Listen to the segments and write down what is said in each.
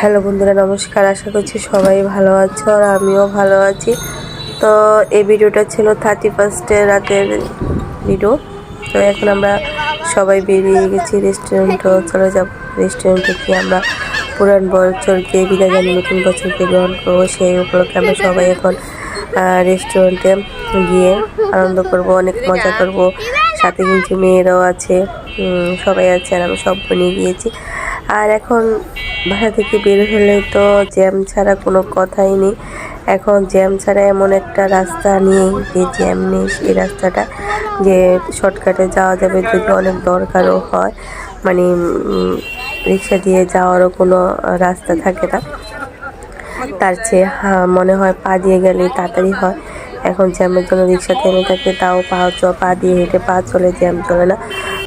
Hello বন্ধুরা, নমস্কার। আশা করছি সবাই ভালো আছো আর আমিও ভালো আছি। তো এই ভিডিওটা ছিল থার্টি ফার্স্টের রাতের ভিডিও তো এখন আমরা সবাই বেরিয়ে গেছি রেস্টুরেন্টও চলে যাব রেস্টুরেন্টে গিয়ে আমরা পুরান বছরকে বিদায় জানি নতুন বছরকে গ্রহণ করব। সেই উপলক্ষে আমরা সবাই এখন রেস্টুরেন্টে গিয়ে আনন্দ করব, অনেক মজা করব। সাথে কিন্তু মেয়েরাও আছে সবাই আছে আর আমি সব নিয়ে গিয়েছি। আর এখন বাসা থেকে বের হলে তো জ্যাম ছাড়া কোনো কথাই নেই। এখন জ্যাম ছাড়া এমন একটা রাস্তা নেই যে জ্যাম নেই সেই রাস্তাটা, যে শর্টকাটে যাওয়া যাবে যদি অনেক দরকারও হয়। মানে রিক্সা দিয়ে যাওয়ারও কোনো রাস্তা থাকে না। তার চেয়ে মনে হয় পা দিয়ে গেলেই তাড়াতাড়ি হয়। এখন জ্যামের জন্য রিক্সা থেমে থাকে, তাও পা চ পা দিয়ে হেঁটে পা চলে জ্যাম চলে না।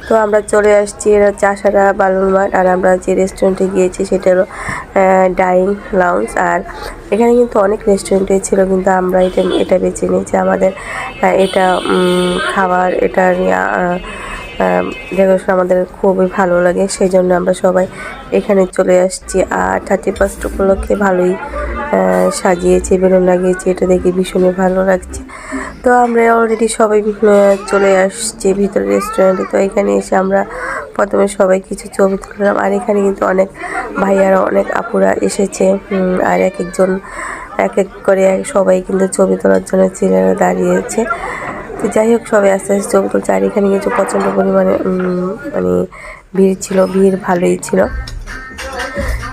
তো আমরা চলে আসছি এরা চাষারা বালুর মাঠ, আর আমরা যে রেস্টুরেন্টে গিয়েছি সেটা হলো ডাইং লাউন্স আর এখানে কিন্তু অনেক রেস্টুরেন্টে ছিল, কিন্তু আমরা এটা এটা বেছে নিয়েছি। আমাদের এটা খাবার, এটা ডেকোরেশন আমাদের খুবই ভালো লাগে। সেই জন্য আমরা সবাই এখানে চলে আসছি। আর থার্টি ফার্স্ট উপলক্ষে ভালোই সাজিয়েছে, বেলুন লাগিয়েছে, এটা দেখে ভীষণই ভালো লাগছে। তো আমরা অলরেডি সবাই চলে আসছি ভিতরে রেস্টুরেন্টে তো এখানে এসে আমরা প্রথমে সবাই কিছু ছবি তুললাম। আর এখানে কিন্তু অনেক ভাইয়ারা অনেক আপুরা এসেছে। আর এক একজন, এক এক করে সবাই কিন্তু ছবি তোলার জন্য ছেলেরা দাঁড়িয়েছে। তো যাই হোক, সবাই আস্তে আস্তে ছবি তুলছে। আর এখানে কিন্তু প্রচণ্ড পরিমাণে মানে ভিড় ছিল, ভিড় ভালোই ছিল।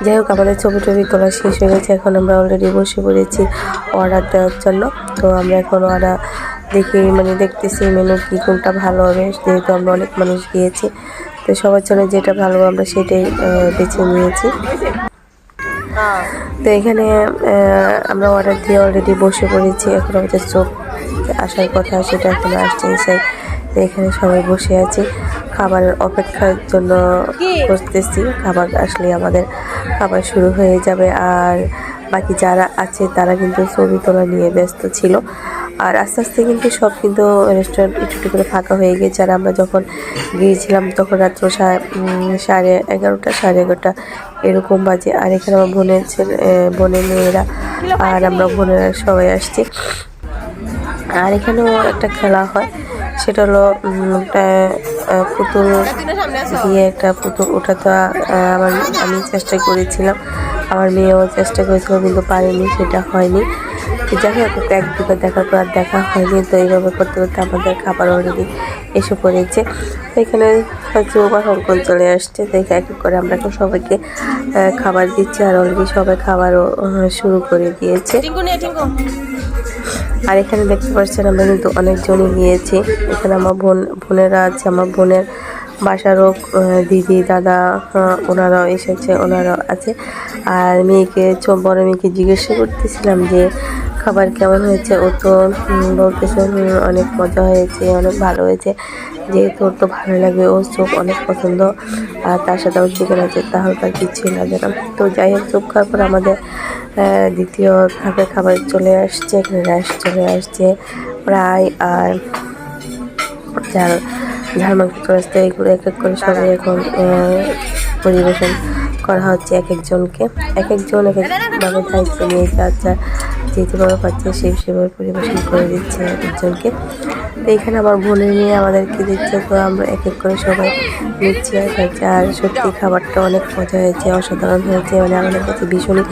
যাই হোক, আমাদের ছবি টবি তোলা শেষ হয়ে গেছে। এখন আমরা অলরেডি বসে পড়েছি অর্ডার দেওয়ার জন্য। তো আমরা এখন অর্ডার দেখি মানে দেখতেছি মেনু কি, কোনটা ভালো হবে। যেহেতু আমরা অনেক মানুষ গিয়েছি, তো সবার জন্য যেটা ভালো আমরা সেটাই বেছে নিয়েছি। তো এখানে আমরা অর্ডার দিয়ে অলরেডি বসে পড়েছি। এখন আমাদের চোখ আসার কথা, সেটা এখন আসছে এখানে সবাই বসে আছি। খাবারের অপেক্ষার জন্য বসতেছি। খাবার আসলে আমাদের খাবার শুরু হয়ে যাবে আর বাকি যারা আছে তারা কিন্তু ছবি তোলা নিয়ে ব্যস্ত ছিল। আর আস্তে আস্তে কিন্তু সব কিন্তু রেস্টুরেন্ট একটু একটু করে ফাঁকা হয়ে গেছে। আর আমরা যখন গিয়েছিলাম তখন রাত্র সাড়ে এগারোটা সাড়ে এগারোটা এরকম বাজে। আর এখানে আমার বোনের ছেলে বোনের মেয়েরা আর আমরা বোনেরা সবাই আসছি। আর এখানেও একটা খেলা হয়। সেটা হলো একটা পুতুল দিয়ে একটা পুতুল ওটা তো আমার, আমি চেষ্টা করেছিলাম। আমার মেয়েও চেষ্টা করেছিল, কিন্তু পারেনি, সেটা হয়নি। যাই হোক এক দুবার দেখার পর আর দেখা হয়নি, তো এইভাবে করতে করতে আমাদের খাবার অলরেডি এসে পড়েছে। এখানে হচ্ছে ওবার অঙ্কন চলে আসছে, তো এক করে আমরা এখন সবাইকে খাবার দিচ্ছি, আর অলরেডি সবাই খাবারও শুরু করে দিয়েছে। আর এখানে দেখতে পাচ্ছেন, আমরা কিন্তু অনেকজনই গিয়েছি। এখানে আমার বোন, বোনেরা আছে, আমার বোনের বাসারও দিদি, দাদা ওনারাও এসেছে, ওনারাও আছে। আর মেয়েকে বড় মেয়েকে জিজ্ঞাসা করতেছিলাম যে খাবার কেমন হয়েছে? ও তো বলতেছে অনেক মজা হয়েছে, অনেক ভালো হয়েছে। যেহেতু ওর তো ভালো লাগবে ওর চোখ অনেক পছন্দ। আর তার সাথে আমার চিকেন আছে, তাহলে তার কিছুই লাগে না। তো যাই হোক চোখ খাওয়ার পর আমাদের দ্বিতীয় ধাপে খাবার চলে আসছে, এখানে রাইস চলে আসছে প্রায় আর ঝাল ঝাল, মাংস চলে আসছে, এগুলো এক এক করে সবাই এখন পরিবেশন করা হচ্ছে এক একজনকে। এক একজন এক একভাবে দায়িত্ব নিয়ে যার যার যে যেভাবে পাচ্ছে সেই সেভাবে পরিবেশন করে দিচ্ছে এক একজনকে। তো এখানে আমার বোনের নিয়ে আমাদেরকে দিচ্ছে তো আমরা এক এক করে সবাই নিচ্ছি আর খাচ্ছি। আর সত্যি খাবারটা অনেক মজা হয়েছে, অসাধারণ হয়েছে মানে আমাদের কাছে ভীষণই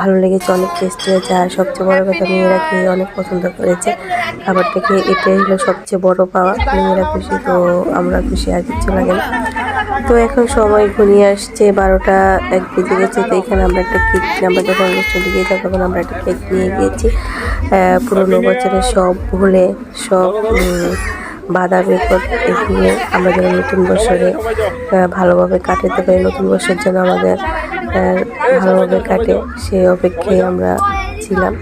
ভালো লেগেছে, অনেক টেস্টি হয়েছে। আর সবচেয়ে বড় কথা, মেয়েরা খেয়ে অনেক পছন্দ করেছে। খাবারটা খেয়ে এটাই হলো সবচেয়ে বড় পাওয়া, মেয়েরা খুশি, তো আমরা খুশি, আর কিছু লাগে না। তো এখন সময় ঘনিয়ে আসছে, বারোটা এক বেজে গেছে, তো এখানে আমরা একটা কেক আমরা যখন রেস্টুরেন্টে গিয়েছিলাম তখন আমরা একটা কেক নিয়ে গিয়েছি। পুরোনো বছরের সব ভুলে, সব বাধা বিপদ এগিয়ে আমরা যেন নতুন বছরে ভালোভাবে কাটাতে পারি, নতুন বছর যেন আমাদের ভালোভাবে কাটে সেই অপেক্ষায় আমরা ছিলাম।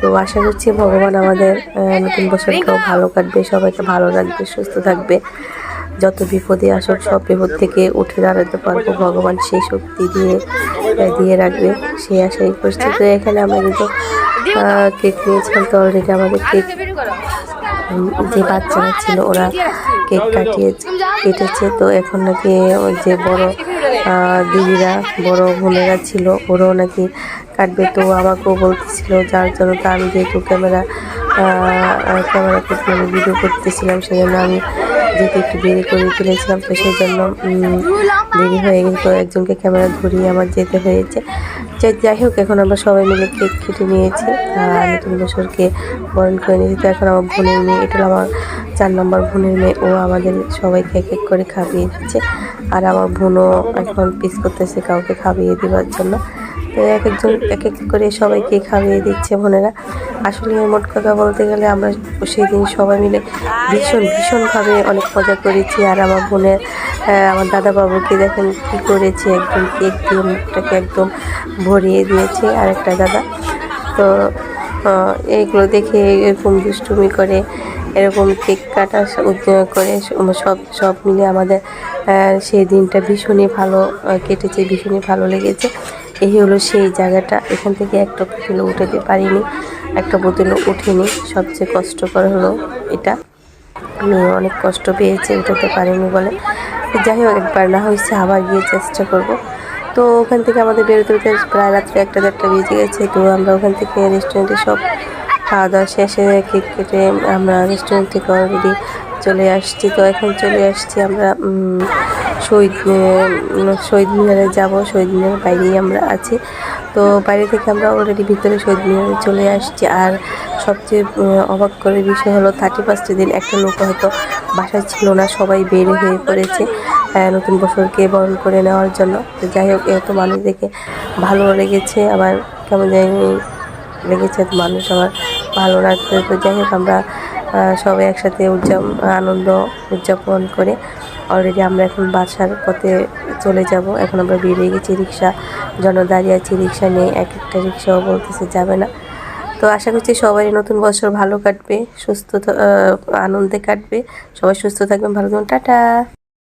তো আশা করছি ভগবান আমাদের নতুন বছরটাও ভালো কাটবে, সবাইকে ভালো রাখবে, সুস্থ থাকবে। যত বিপদে আসুক, সব বিপদ থেকে উঠে দাঁড়াতে পারব। ভগবান সেই শক্তি দিয়ে দিয়ে রাখবে। সেই আশাই করছি। তো এখানে আমরা কিন্তু কেক নিয়েছিলাম তো অলরেডি আমাদের কেক যে বাচ্চারা ছিল, ওরা কেক কাটিয়ে কেটেছে। তো এখন নাকি যে বড় দিদিরা, বড় বোনেরা ছিল, ওরাও নাকি কাটবে। তো আমাকেও বলতেছিল, যার জন্য তো আমি যেহেতু ক্যামেরা ক্যামেরা করতে ভিডিও করতেছিলাম সেই জন্য আমি যেহেতু একটু দেরি করে ফেলেছিলাম তো সেই জন্য দেরি হয়ে গেল তো একজনকে ক্যামেরা ধরিয়ে আমার যেতে হয়েছে। যাই- হোক, এখন আমরা সবাই মিলে কেক কেটে নিয়েছি। আর নতুন বছরকে বরণ করে নিয়েছি। তো এখন আমার বোনের মেয়ে, এটা আমার চার নম্বর বোনের মেয়ে। ও আমাদের সবাইকে এক এক করে খাইয়ে দিচ্ছে। আর আমার বোনও এখন পিস করতেছে কাউকে খাইয়ে দেওয়ার জন্য। এক একজন এক এক করে সবাইকে খাইয়ে দিচ্ছে বোনেরা। আসলে মোট কথা বলতে গেলে আমরা সেই দিন সবাই মিলে ভীষণ ভীষণভাবে অনেক মজা করেছি। আর আমার বোনের আমার দাদা বাবুকে দেখেন কী করেছে একদম কেক দিয়ে মুখটাকে একদম ভরিয়ে দিয়েছে আর একটা দাদা। তো আহ, এইগুলো দেখে এরকম দুষ্টুমি করে এরকম কেক কাটা করে সব সব মিলে আমাদের সেই দিনটা ভীষণই ভালো কেটেছে ভীষণই ভালো লেগেছে। এই হলো সেই জায়গাটা। এখান থেকে একটা বোতল উঠাতে পারিনি, একটা বোতলও উঠেনি। সবচেয়ে কষ্টকর হলো এটা। আমি অনেক কষ্ট পেয়েছি উঠাতে পারিনি বলে। যাই হোক, একবার না হয়েছে, আবার গিয়ে চেষ্টা করব। তো ওখান থেকে আমাদের বেরোতে বেরোতে প্রায় রাত্রে একটা দেড়টা বেজে গেছে। তো আমরা ওখান থেকে রেস্টুরেন্টে সব খাওয়া দাওয়া শেষে কেক কেটে আমরা রেস্টুরেন্ট থেকে অলরেডি চলে আসছি। তো এখন চলে আসছি আমরা শহীদ শহীদ মিনারে যাব, শহীদ মিনারের বাইরেই আমরা আছি। তো বাইরে থেকে আমরা অলরেডি ভিতরে শহীদ মিনারে চলে আসছি। আর সবচেয়ে অবাক করে বিষয় হলো থার্টি ফার্স্টের দিন একটা লোক হয়তো বাসায় ছিল না, সবাই বের হয়ে পড়েছে নতুন বছরকে বরণ করে নেওয়ার জন্য। তো যাই হোক, এত মানুষ দেখে ভালো লেগেছে, আবার কেমন জানি লেগেছে মানুষ আমার ভালো লাগছে। তো যাই হোক, আমরা সবাই একসাথে উদযাপন আনন্দ উদযাপন করে অলরেডি আমরা এখন বাসার পথে চলে যাব। এখন আমরা বেরিয়ে গেছি রিক্সা জন্য দাঁড়িয়ে আছি রিক্সা নেই এক একটা রিক্সাও বলতেছে যাবে না। তো আশা করছি সবাই নতুন বছর ভালো কাটবে সুস্থ আনন্দে কাটবে। সবাই সুস্থ থাকবেন, ভালো থাকবেন। টাটা!